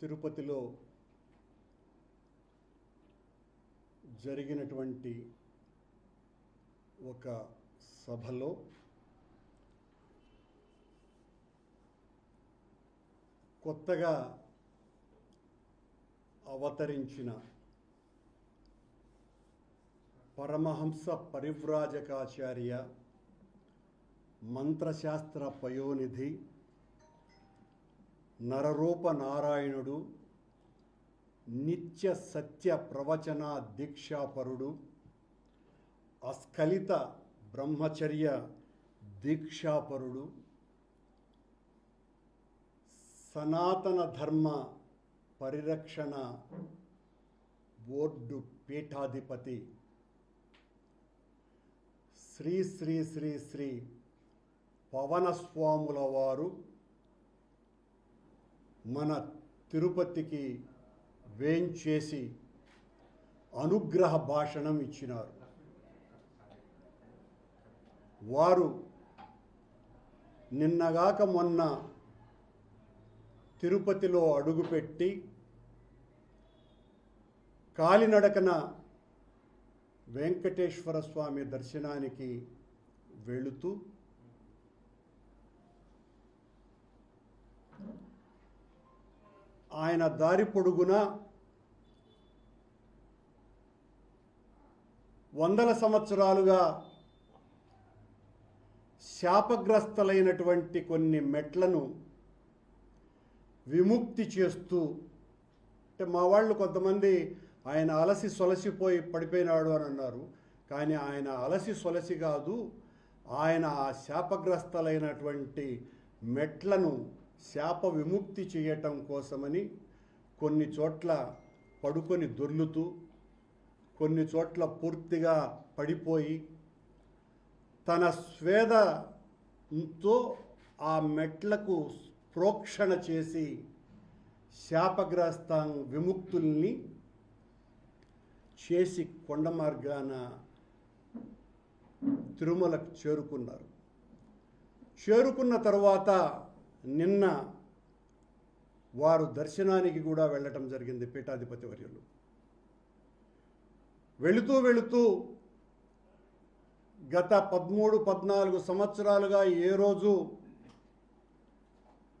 తిరుపతిలో జరిగినటువంటి ఒక సభలో కొత్తగా అవతరించిన పరమహంస పరివ్రాజకాచార్య మంత్రశాస్త్ర పయోనిధి నరరూప నారాయణుడు నిత్య సత్య ప్రవచన దీక్షాపరుడు అస్ఖలిత బ్రహ్మచర్య దీక్షాపరుడు సనాతన ధర్మ పరిరక్షణ బోర్డు పీఠాధిపతి శ్రీ శ్రీ శ్రీ శ్రీ పవనస్వాముల వారు మన తిరుపతికి వేంచేసి అనుగ్రహ భాషణం ఇచ్చినారు. వారు నిన్నగాక మొన్న తిరుపతిలో అడుగుపెట్టి కాలినడకన వెంకటేశ్వర స్వామి దర్శనానికి వెళుతూ ఆయన దారి పొడుగున వందల సంవత్సరాలుగా శాపగ్రస్తలైనటువంటి కొన్ని మెట్లను విముక్తి చేస్తూ అంటే మా వాళ్ళు కొంతమంది ఆయన అలసి సొలసిపోయి పడిపోయినాడు అని అన్నారు. కానీ ఆయన అలసి సొలసి కాదు ఆయన ఆ శాపగ్రస్తలైనటువంటి మెట్లను శాప విముక్తి చేయటం కోసమని కొన్ని చోట్ల పడుకొని దొర్లుతూ కొన్ని చోట్ల పూర్తిగా పడిపోయి తన స్వేదంతో ఆ మెట్లకు ప్రోక్షణ చేసి శాపగ్రస్త విముక్తుల్ని చేసి కొండ మార్గాన తిరుమలకు చేరుకున్నారు. చేరుకున్న తర్వాత నిన్న వారు దర్శనానికి కూడా వెళ్ళటం జరిగింది పీఠాధిపతి వర్యులు. వెళుతూ వెళుతూ గత పదమూడు పద్నాలుగు సంవత్సరాలుగా ఏ రోజు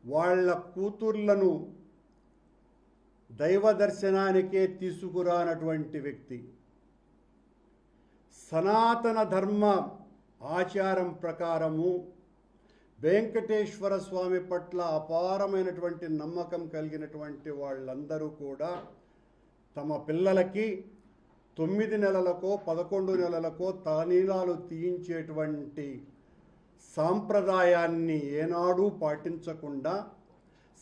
వాళ్ళ కూతుర్లను దైవ దర్శనానికే తీసుకురానటువంటి వ్యక్తి. సనాతన ధర్మ ఆచారం ప్రకారము వెంకటేశ్వర స్వామి పట్ల అపారమైనటువంటి నమ్మకం కలిగినటువంటి వాళ్ళందరూ కూడా తమ పిల్లలకి తొమ్మిది నెలలకో పదకొండు నెలలకో తలనీలాలు తీయించేటువంటి సాంప్రదాయాన్ని ఏనాడూ పాటించకుండా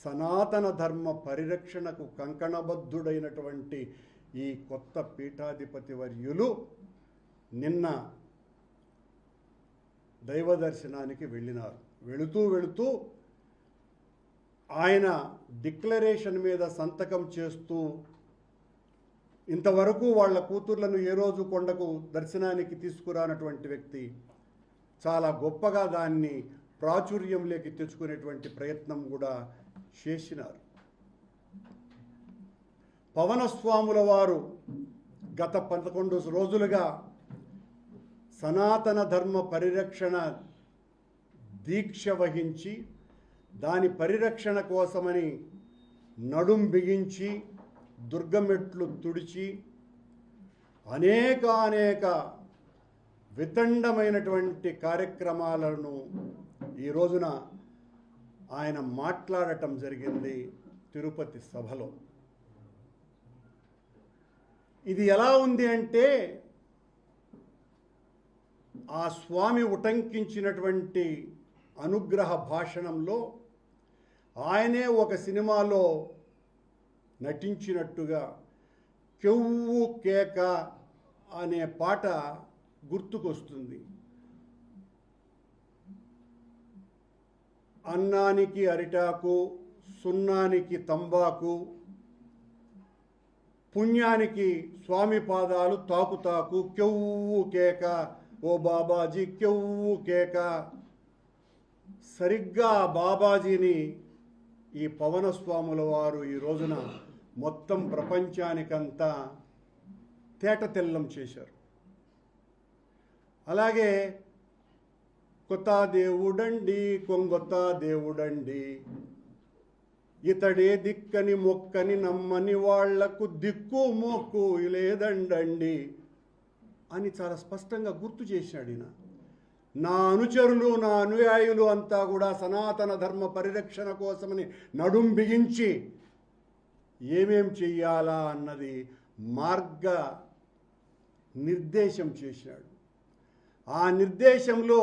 సనాతన ధర్మ పరిరక్షణకు కంకణబద్ధుడైనటువంటి ఈ కొత్త పీఠాధిపతి వర్యులు నిన్న దైవ దర్శనానికి వెళ్ళినారు. వెళుతూ వెళుతూ ఆయన డిక్లరేషన్ మీద సంతకం చేస్తూ ఇంతవరకు వాళ్ళ కూతుర్లను ఏ రోజు కొండకు దర్శనానికి తీసుకురానటువంటి వ్యక్తి చాలా గొప్పగా దాన్ని ప్రాచుర్యంలోకి తెచ్చుకునేటువంటి ప్రయత్నం కూడా చేసినారు. పవనస్వాముల వారు గత పదకొండు రోజులుగా సనాతన ధర్మ పరిరక్షణ దీక్ష వహించి దాని పరిరక్షణ కోసమని నడుం బిగించి దుర్గమెట్లు తుడిచి అనేక అనేక వితండమైనటువంటి కార్యక్రమాలను ఈ రోజున ఆయన మాట్లాడటం జరిగింది తిరుపతి సభలో. ఇది ఎలా ఉంది అంటే ఆ స్వామి ఉటంకించినటువంటి అనుగ్రహ భాషణంలో ఆయనే ఒక సినిమాలో నటించినట్టుగా కెవ్వు కేక అనే పాట గుర్తుకొస్తుంది. అన్నానికి అరిటాకు సున్నానికి తంబాకు పుణ్యానికి స్వామి పాదాలు తాకుతాకు కెవ్వు కేక ఓ బాబాజీ కెవ్వు కేక. సరిగ్గా బాబాజీని ఈ పవనస్వాముల వారు ఈ రోజున మొత్తం ప్రపంచానికంతా తేట తెల్లం చేశారు. అలాగే కొత్త దేవుడండి కొంగొత్త దేవుడండి. ఇతడే దిక్కని మొక్కని నమ్మని వాళ్ళకు దిక్కు మొక్కు లేదండండి అని చాలా స్పష్టంగా గుర్తు చేశాడు ఈయన. నా అనుచరులు నా అనుయాయులు అంతా కూడా సనాతన ధర్మ పరిరక్షణ కోసమని నడుం బిగించి ఏమేం చెయ్యాలా అన్నది మార్గ నిర్దేశం చేశాడు. ఆ నిర్దేశంలో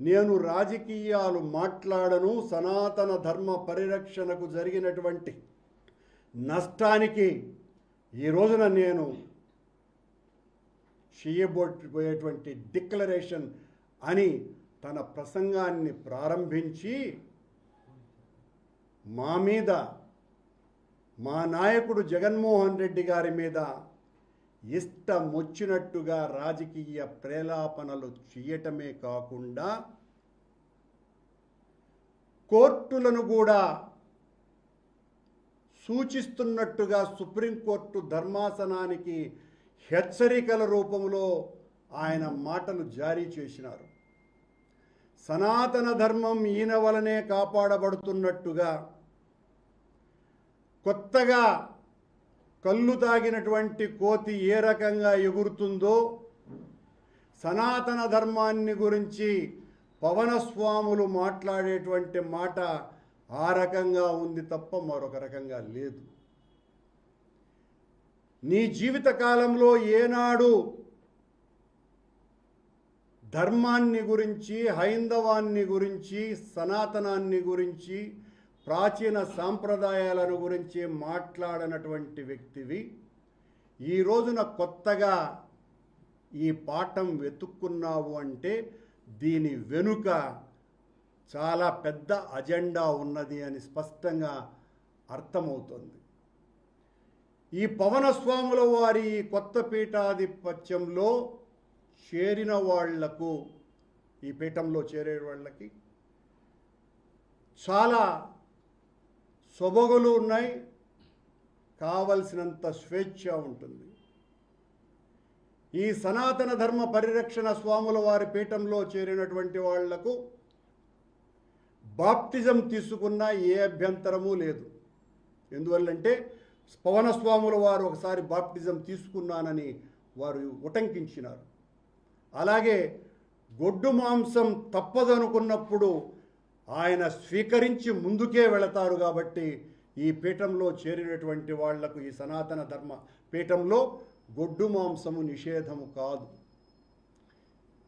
నేను రాజకీయాలు మాట్లాడను సనాతన ధర్మ పరిరక్షణకు జరిగినటువంటి నష్టానికి ఈ రోజున నేను చేయబోయేటువంటి డిక్లరేషన్ అని తన ప్రసంగాన్ని ప్రారంభించి మా మీద మా నాయకుడు జగన్మోహన్ రెడ్డి గారి మీద ఇష్టం వచ్చినట్టుగా రాజకీయ ప్రేలాపనలు చేయటమే కాకుండా కోర్టులను కూడా సూచిస్తున్నట్టుగా సుప్రీంకోర్టు ధర్మాసనానికి హెచ్చరికల రూపంలో ఆయన మాటలు జారీ చేసినారు. సనాతన ధర్మం ఈయన వలనే కాపాడబడుతున్నట్టుగా కొత్తగా కళ్ళు తాగినటువంటి కోతి ఏ రకంగా ఎగురుతుందో సనాతన ధర్మాన్ని గురించి పవనస్వాములు మాట్లాడేటువంటి మాట ఆ రకంగా ఉంది తప్ప మరొక రకంగా లేదు. నీ జీవిత కాలంలో ఏనాడు ధర్మాన్ని గురించి హైందవాన్ని గురించి సనాతనాన్ని గురించి ప్రాచీన సాంప్రదాయాలను గురించి మాట్లాడనటువంటి వ్యక్తివి. ఈ రోజున కొత్తగా ఈ పాఠం వెతుక్కున్నావు అంటే దీని వెనుక చాలా పెద్ద అజెండా ఉన్నది అని స్పష్టంగా అర్థమవుతుంది. ఈ పవనస్వాముల వారి కొత్త పీఠాధిపత్యంలో చేరిన వాళ్ళకు ఈ పీఠంలో చేరే వాళ్ళకి చాలా సొబగులు ఉన్నాయి కావలసినంత స్వేచ్ఛ ఉంటుంది. ఈ సనాతన ధర్మ పరిరక్షణ స్వాముల వారి పీఠంలో చేరినటువంటి వాళ్ళకు బాప్తిజం తీసుకున్న ఏ అభ్యంతరము లేదు. ఎందువల్లంటే పవనస్వాముల వారు ఒకసారి బాప్టిజం తీసుకున్నానని వారు ఉటంకించినారు. అలాగే గొడ్డు మాంసం తప్పదనుకున్నప్పుడు ఆయన స్వీకరించి ముందుకే వెళతారు కాబట్టి ఈ పీఠంలో చేరినటువంటి వాళ్ళకు ఈ సనాతన ధర్మ పీఠంలో గొడ్డు మాంసము నిషేధము కాదు.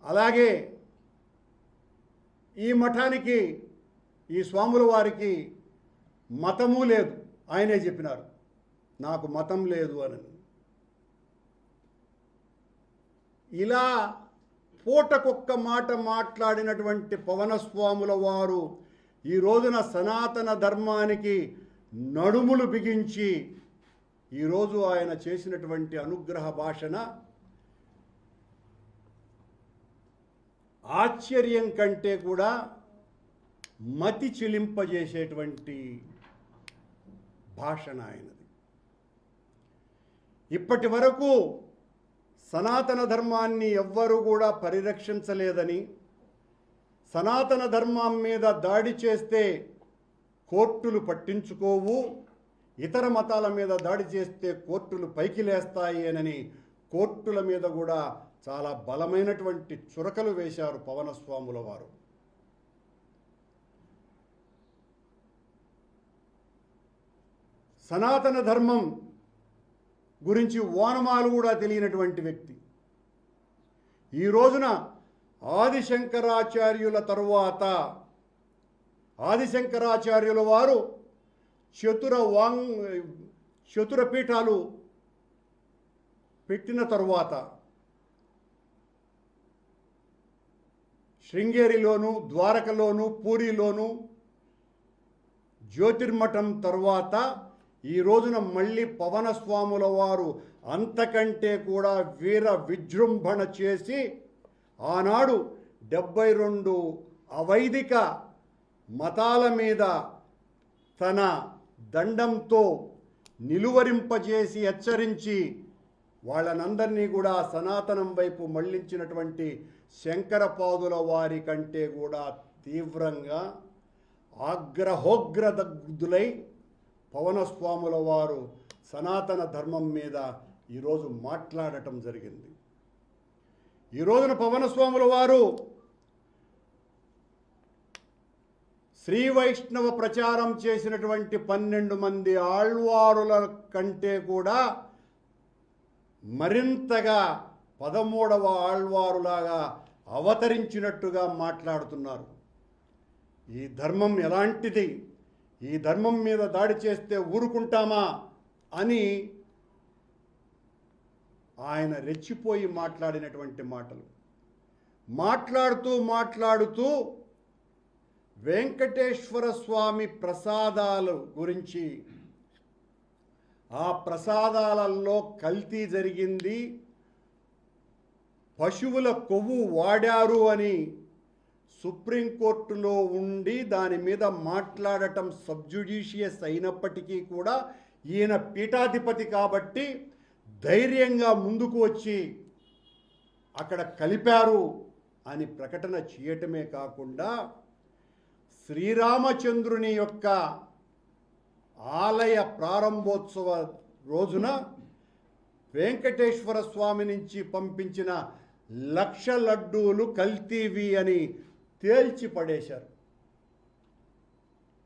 అలాగే ఈ మఠానికి ఈ స్వాముల వారికి మతము లేదు. ఆయనే చెప్పినారు నాకు మతం లేదు అని. ఇలా పూటకొక్క మాట మాట్లాడినటువంటి పవనస్వాముల వారు ఈ రోజున సనాతన ధర్మానికి నడుములు బిగించి ఈరోజు ఆయన చేసినటువంటి అనుగ్రహ భాషణ ఆశ్చర్యం కంటే కూడా మతి చిలింపజేసేటువంటి భాషణ ఆయనది. ఇప్పటి వరకు సనాతన ధర్మాన్ని ఎవ్వరూ కూడా పరిరక్షించలేదని సనాతన ధర్మం మీద దాడి చేస్తే కోర్టులు పట్టించుకోవు ఇతర మతాల మీద దాడి చేస్తే కోర్టులు పైకి లేస్తాయి అని కోర్టుల మీద కూడా చాలా బలమైనటువంటి చురకలు వేశారు పవనస్వాముల వారు. సనాతన ధర్మం గురించి ఓనమాలు కూడా తెలియనటువంటి వ్యక్తి. ఈ రోజున ఆదిశంకరాచార్యుల తరువాత ఆదిశంకరాచార్యుల వారు చతుర వాంగ్ చతుర పీఠాలు పెట్టిన తరువాత శృంగేరిలోను ద్వారకలోను పూరిలోను జ్యోతిర్మఠం తరువాత ఈ రోజున మళ్ళీ పవనస్వాముల వారు అంతకంటే కూడా వీర విజృంభణ చేసి ఆనాడు డెబ్బై రెండు అవైదిక మతాల మీద తన దండంతో నిలువరింపజేసి హెచ్చరించి వాళ్ళనందరినీ కూడా సనాతనం వైపు మళ్ళించినటువంటి శంకరపాదుల వారి కంటే కూడా తీవ్రంగా ఆగ్రహోగ్రదగ్ధులై పవనస్వాముల వారు సనాతన ధర్మం మీద ఈరోజు మాట్లాడటం జరిగింది. ఈ రోజున పవనస్వాముల వారు శ్రీ వైష్ణవ ప్రచారం చేసినటువంటి పన్నెండు మంది ఆళ్వారుల కంటే కూడా మరింతగా పదమూడవ ఆళ్వారులాగా అవతరించినట్టుగా మాట్లాడుతున్నారు. ఈ ధర్మం ఎలాంటిది? ఈ ధర్మం మీద దాడి చేస్తే ఊరుకుంటామా అని ఆయన రెచ్చిపోయి మాట్లాడినటువంటి మాటలు. మాట్లాడుతూ మాట్లాడుతూ వెంకటేశ్వర స్వామి ప్రసాదాలు గురించి ఆ ప్రసాదాలలో కల్తీ జరిగింది పశువుల కొవ్వు వాడారు అని సుప్రీంకోర్టులో ఉండి దాని మీద మాట్లాడటం సబ్జుడిషియస్ అయినప్పటికీ కూడా ఈయన పీఠాధిపతి కాబట్టి ధైర్యంగా ముందుకు వచ్చి అక్కడ కలిపారు అని ప్రకటన చేయటమే కాకుండా శ్రీరామచంద్రుని యొక్క ఆలయ ప్రారంభోత్సవ రోజున వెంకటేశ్వర స్వామి నుంచి పంపించిన లక్ష లడ్డూలు కల్తీవి అని తేల్చి పడేశారు.